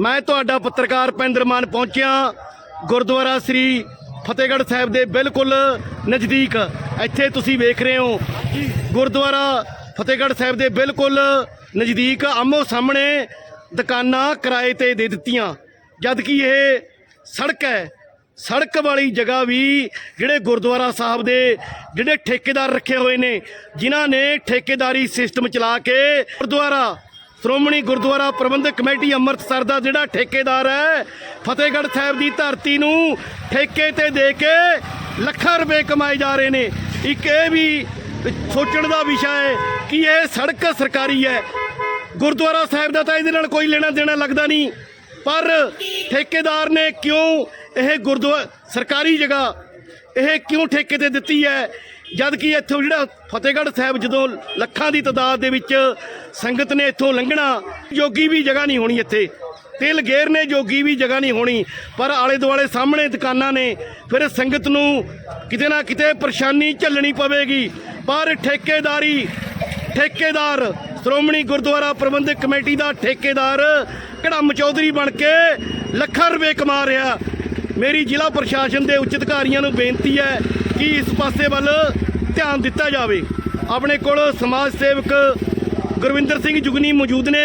ਮੈਂ ਤੁਹਾਡਾ ਪੱਤਰਕਾਰ ਪੈਂਦਰ ਮਾਨ ਪਹੁੰਚਿਆ। ਗੁਰਦੁਆਰਾ ਸ੍ਰੀ ਫਤਿਹਗੜ੍ਹ ਸਾਹਿਬ ਦੇ ਬਿਲਕੁਲ ਨਜ਼ਦੀਕ। ਇੱਥੇ ਤੁਸੀਂ ਵੇਖ ਰਹੇ ਹੋ ਗੁਰਦੁਆਰਾ ਫਤਿਹਗੜ੍ਹ ਸਾਹਿਬ ਦੇ ਬਿਲਕੁਲ ਨਜ਼ਦੀਕ ਆਮੋ ਸਾਹਮਣੇ ਦੁਕਾਨਾਂ ਕਿਰਾਏ ਤੇ ਦੇ ਦਿੱਤੀਆਂ। ਜਦ ਕਿ ਇਹ ਸੜਕ ਹੈ। ਸੜਕ ਵਾਲੀ ਜਗ੍ਹਾ ਵੀ ਜਿਹੜੇ ਗੁਰਦੁਆਰਾ ਸਾਹਿਬ ਦੇ ਜਿਹੜੇ ਠੇਕੇਦਾਰ ਰੱਖੇ ਹੋਏ ਨੇ, ਜਿਨ੍ਹਾਂ ਨੇ ਠੇਕੇਦਾਰੀ ਸਿਸਟਮ ਚਲਾ ਕੇ ਗੁਰਦੁਆਰਾ ਸ਼੍ਰੋਮਣੀ ਗੁਰਦੁਆਰਾ ਪ੍ਰਬੰਧਕ ਕਮੇਟੀ ਅੰਮ੍ਰਿਤਸਰ ਦਾ ਜਿਹੜਾ ਠੇਕੇਦਾਰ ਹੈ, ਫਤਿਹਗੜ੍ਹ ਸਾਹਿਬ ਦੀ ਧਰਤੀ ਨੂੰ ਠੇਕੇ ਤੇ ਦੇ ਕੇ ਲੱਖਾਂ ਰੁਪਏ ਕਮਾਏ ਜਾ ਰਹੇ ਨੇ। ਇੱਕ ਇਹ ਵੀ ਸੋਚਣ ਦਾ ਵਿਸ਼ਾ ਹੈ ਕਿ ਇਹ ਸੜਕ ਸਰਕਾਰੀ ਹੈ। ਗੁਰਦੁਆਰਾ ਸਾਹਿਬ ਦਾ ਤਾਂ ਇਹਦੇ ਨਾਲ ਕੋਈ ਲੈਣਾ ਦੇਣਾ ਲੱਗਦਾ ਨਹੀਂ। ਪਰ ਠੇਕੇਦਾਰ ਨੇ ਕਿਉਂ ਇਹ ਗੁਰਦੁਆਰਾ ਸਰਕਾਰੀ ਜਗ੍ਹਾ ਇਹ ਕਿਉਂ ਠੇਕੇ ਤੇ ਦਿੱਤੀ ਹੈ? ਜਦ ਕਿ ਇੱਥੋਂ ਜਿਹੜਾ ਫਤਿਹਗੜ੍ਹ ਸਾਹਿਬ ਜਦੋਂ ਲੱਖਾਂ ਦੀ ਤਾਦਾਦ ਦੇ ਵਿੱਚ ਸੰਗਤ ਨੇ ਇੱਥੋਂ ਲੰਘਣਾ, ਜੋਗੀ ਵੀ ਜਗ੍ਹਾ ਨਹੀਂ ਹੋਣੀ ਇੱਥੇ। ਤਿਲ ਗੇਰ ਨੇ ਜੋਗੀ ਵੀ ਜਗ੍ਹਾ ਨਹੀਂ ਹੋਣੀ, ਪਰ ਆਲੇ ਦੁਆਲੇ ਸਾਹਮਣੇ ਦੁਕਾਨਾਂ ਨੇ, ਫਿਰ ਸੰਗਤ ਨੂੰ ਕਿਤੇ ਨਾ ਕਿਤੇ ਪਰੇਸ਼ਾਨੀ ਝੱਲਣੀ ਪਵੇਗੀ। ਪਰ ਠੇਕੇਦਾਰੀ, ਠੇਕੇਦਾਰ, ਸ਼੍ਰੋਮਣੀ ਗੁਰਦੁਆਰਾ ਪ੍ਰਬੰਧਕ ਕਮੇਟੀ ਦਾ ਠੇਕੇਦਾਰ ਕੜਮ ਚੌਧਰੀ ਬਣ ਕੇ ਲੱਖਾਂ ਰੁਪਏ ਕਮਾ ਰਿਹਾ। ਮੇਰੀ ਜ਼ਿਲ੍ਹਾ ਪ੍ਰਸ਼ਾਸਨ ਦੇ ਉੱਚ ਅਧਿਕਾਰੀਆਂ ਨੂੰ ਬੇਨਤੀ ਹੈ ਕਿ ਇਸ ਪਾਸੇ ਵੱਲ ਧਿਆਨ ਦਿੱਤਾ ਜਾਵੇ। ਆਪਣੇ ਕੋਲ ਸਮਾਜ ਸੇਵਕ ਗੁਰਵਿੰਦਰ ਸਿੰਘ ਜੁਗਨੀ ਮੌਜੂਦ ਨੇ।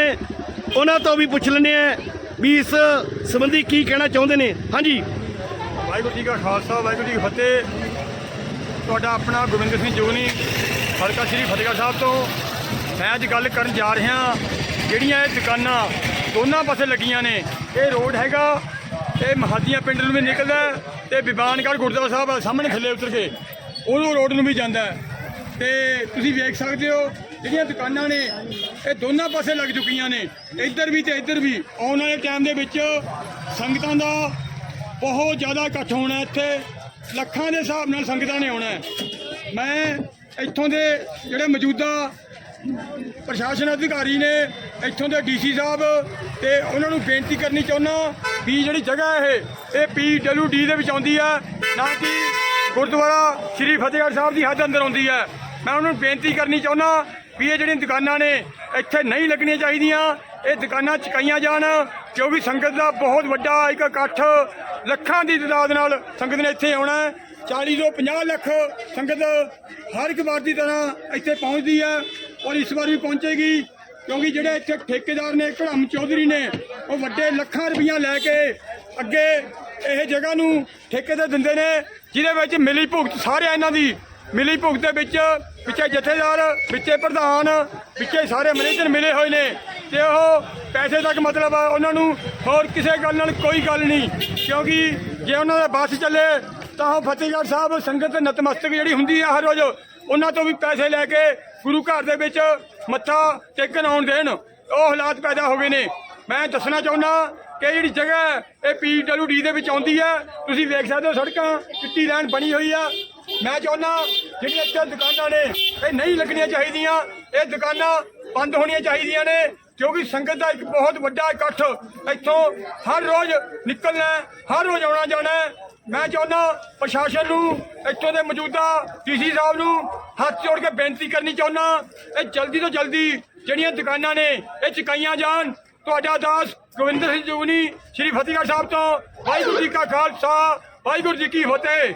ਉਹਨਾਂ ਤੋਂ ਵੀ ਪੁੱਛ ਲੈਂਦੇ ਆ ਵੀ ਇਸ ਸੰਬੰਧੀ ਕੀ ਕਹਿਣਾ ਚਾਹੁੰਦੇ ਨੇ। ਹਾਂਜੀ। ਵਾਹਿਗੁਰੂ ਜੀ ਕਾ ਖਾਲਸਾ, ਵਾਹਿਗੁਰੂ ਜੀ ਕੀ ਫਤਿਹ। ਤੁਹਾਡਾ ਆਪਣਾ ਗੁਰਵਿੰਦਰ ਸਿੰਘ ਜੋਗਨੀ, ਹਲਕਾ ਸ੍ਰੀ ਫਤਿਹਗੜ੍ਹ ਸਾਹਿਬ ਤੋਂ। ਮੈਂ ਅੱਜ ਗੱਲ ਕਰਨ ਜਾ ਰਿਹਾ, ਜਿਹੜੀਆਂ ਇਹ ਦੁਕਾਨਾਂ ਦੋਨਾਂ ਪਾਸੇ ਲੱਗੀਆਂ ਨੇ, ਇਹ ਰੋਡ ਹੈਗਾ ਇਹ ਮਹਾਦੀਆਂ ਪਿੰਡ ਨੂੰ ਵੀ ਨਿਕਲਦਾ ਹੈ ਤੇ ਬਿਬਾਨਗੜ੍ਹ ਗੁਰਦੁਆਰਾ ਸਾਹਿਬ ਸਾਹਮਣੇ ਥੱਲੇ ਉਤਰ ਕੇ ਉਹਨੂੰ ਰੋਡ ਨੂੰ ਵੀ ਜਾਂਦਾ ਹੈ। ਤੇ ਤੁਸੀਂ ਵੇਖ ਸਕਦੇ ਹੋ, ਜਿਹੜੀਆਂ ਦੁਕਾਨਾਂ ਨੇ, ਇਹ ਦੋਨਾਂ ਪਾਸੇ ਲੱਗ ਚੁੱਕੀਆਂ ਨੇ। ਇੱਧਰ ਵੀ ਤੇ ਇੱਧਰ ਵੀ। ਆਉਣ ਵਾਲੇ ਟਾਈਮ ਦੇ ਵਿੱਚ ਸੰਗਤਾਂ ਦਾ ਬਹੁਤ ਜ਼ਿਆਦਾ ਇਕੱਠ ਹੋਣਾ ਇੱਥੇ। ਲੱਖਾਂ ਦੇ ਹਿਸਾਬ ਨਾਲ ਸੰਗਤਾਂ ਨੇ ਆਉਣਾ ਮੈਂ ਇੱਥੋਂ ਦੇ ਜਿਹੜੇ ਮੌਜੂਦਾ ਪ੍ਰਸ਼ਾਸਨ ਅਧਿਕਾਰੀ ਨੇ ਇੱਥੋਂ ਦੇ ਡੀਸੀ ਸਾਹਿਬ ਤੇ ਉਹਨਾਂ ਨੂੰ ਬੇਨਤੀ ਕਰਨੀ ਚਾਹੁੰਦਾ ਵੀ ਜਿਹੜੀ ਜਗ੍ਹਾ ਇਹ ਇਹ ਪੀਡਬਲਯੂਡੀ ਦੇ ਵਿੱਚ ਆਉਂਦੀ ਹੈ ਨਾ ਕਿ ਗੁਰਦੁਆਰਾ ਸ੍ਰੀ ਫਤਿਹਗੜ੍ਹ ਸਾਹਿਬ ਦੀ ਹੱਦ ਅੰਦਰ ਆਉਂਦੀ ਹੈ ਮੈਂ ਉਹਨਾਂ ਨੂੰ ਬੇਨਤੀ ਕਰਨੀ ਚਾਹੁੰਦਾ ਵੀ ਇਹ ਜਿਹੜੀਆਂ ਦੁਕਾਨਾਂ ਨੇ, ਇੱਥੇ ਨਹੀਂ ਲੱਗਣੀਆਂ ਚਾਹੀਦੀਆਂ, ਇਹ ਦੁਕਾਨਾਂ ਚੁਕਾਈਆਂ ਜਾਣ ਕਿਉਂਕਿ ਸੰਗਤ ਦਾ ਬਹੁਤ ਵੱਡਾ ਇੱਕ ਇਕੱਠ ਲੱਖਾਂ ਦੀ ਤਾਦਾਦ ਨਾਲ ਸੰਗਤ ਨੇ ਇੱਥੇ ਆਉਣਾ ਹੈ। 40 ਤੋਂ 50 ਲੱਖ ਸੰਗਤ ਹਰ ਇੱਕ ਵਾਰ ਦੀ ਤਰ੍ਹਾਂ ਇੱਥੇ ਪਹੁੰਚਦੀ ਹੈ। ਔਰ ਇਸ ਵਾਰ ਵੀ ਪਹੁੰਚੇਗੀ, ਕਿਉਂਕਿ ਜਿਹੜੇ ਇੱਥੇ ਠੇਕੇਦਾਰ ਨੇ, ਘੜਮ ਚੌਧਰੀ ਨੇ, ਉਹ ਵੱਡੇ ਲੱਖਾਂ ਰੁਪਈਆ ਲੈ ਕੇ ਅੱਗੇ ਇਹ ਜਗ੍ਹਾ ਨੂੰ ਠੇਕੇ ਤੇ ਦਿੰਦੇ ਨੇ, ਜਿਹਦੇ ਵਿੱਚ ਮਿਲੀ ਭੁਗਤ ਸਾਰੇ ਇਹਨਾਂ ਦੀ। ਮਿਲੀ ਭੁਗਤ ਦੇ ਵਿੱਚ ਵਿੱਚੇ ਜਥੇਦਾਰ ਵਿੱਚੇ ਪ੍ਰਧਾਨ ਵਿੱਚੇ ਸਾਰੇ ਮੈਨੇਜਰ ਮਿਲੇ ਹੋਏ ਨੇ। ਤੇ ਉਹ ਪੈਸੇ ਤੱਕ ਮਤਲਬ ਆ ਉਹਨਾਂ ਨੂੰ ਹੋਰ ਕਿਸੇ ਗੱਲ ਨਾਲ ਕੋਈ ਗੱਲ ਨਹੀਂ, ਕਿਉਂਕਿ ਜੇ ਉਹਨਾਂ ਦਾ ਬੱਸ ਚੱਲੇ, ਤਾਂ ਉਹ ਫਤਿਹਗੜ੍ਹ ਸਾਹਿਬ ਸੰਗਤ ਨਤਮਸਤਕ ਜਿਹੜੀ ਹੁੰਦੀ ਆ ਹਰ ਰੋਜ਼, ਉਹਨਾਂ ਤੋਂ ਵੀ ਪੈਸੇ ਲੈ ਕੇ ਗੁਰੂ ਘਰ ਦੇ ਵਿੱਚ ਮੱਥਾ ਟੇਕਣ ਆਉਣ ਦੇਣ ਉਹ ਹਾਲਾਤ ਪੈਦਾ ਹੋ ਗਏ ਨੇ। ਮੈਂ ਦੱਸਣਾ ਚਾਹੁੰਦਾ ਕਿ ਜਿਹੜੀ ਜਗ੍ਹਾ ਹੈ, ਇਹ ਪੀਡਬਲਯੂਡੀ ਦੇ ਵਿੱਚ ਆਉਂਦੀ ਹੈ। ਤੁਸੀਂ ਵੇਖ ਸਕਦੇ ਹੋ ਸੜਕਾਂ ਚਿੱਟੀ ਲਾਈਨ ਬਣੀ ਹੋਈ ਆ। ਮੈਂ ਚਾਹੁੰਦਾ ਜਿਹੜੀਆਂ ਇੱਥੇ ਦੁਕਾਨਾਂ ਨੇ ਇਹ ਨਹੀਂ ਲੱਗਣੀਆਂ ਚਾਹੀਦੀਆਂ। ਇਹ ਦੁਕਾਨਾਂ ਬੰਦ ਹੋਣੀਆਂ ਚਾਹੀਦੀਆਂ ਨੇ ਕਿਉਂਕਿ ਸੰਗਤ ਦਾ ਇੱਕ ਬਹੁਤ ਵੱਡਾ ਇਕੱਠ ਇੱਥੋਂ ਹਰ ਰੋਜ਼ ਨਿਕਲਣਾ ਹਰ ਰੋਜ਼ ਆਉਣਾ ਜਾਣਾ ਮੈਂ ਚਾਹੁੰਦਾ ਪ੍ਰਸ਼ਾਸਨ ਨੂੰ, ਇੱਥੋਂ ਦੇ ਮੌਜੂਦਾ ਡੀਸੀ ਸਾਹਿਬ ਨੂੰ ਹੱਥ ਜੋੜ ਕੇ ਬੇਨਤੀ ਕਰਨੀ ਚਾਹੁੰਦਾ। ਇਹ ਜਲਦੀ ਤੋਂ ਜਲਦੀ ਜਿਹੜੀਆਂ ਦੁਕਾਨਾਂ ਨੇ, ਇਹ ਚੁਕਾਈਆਂ ਜਾਣ। ਤੁਹਾਡਾ ਦਾਸ ਗੋਬਿੰਦਰ ਸਿੰਘ ਜੁਗਨੀ ਸ਼੍ਰੀ ਫਤਿਹਗੜ੍ਹ ਸਾਹਿਬ ਤੋਂ। ਵਾਹਿਗੁਰੂ ਜੀ ਕਾ ਖਾਲਸਾ, ਵਾਹਿਗੁਰੂ ਜੀ ਕੀ ਫਤਿਹ।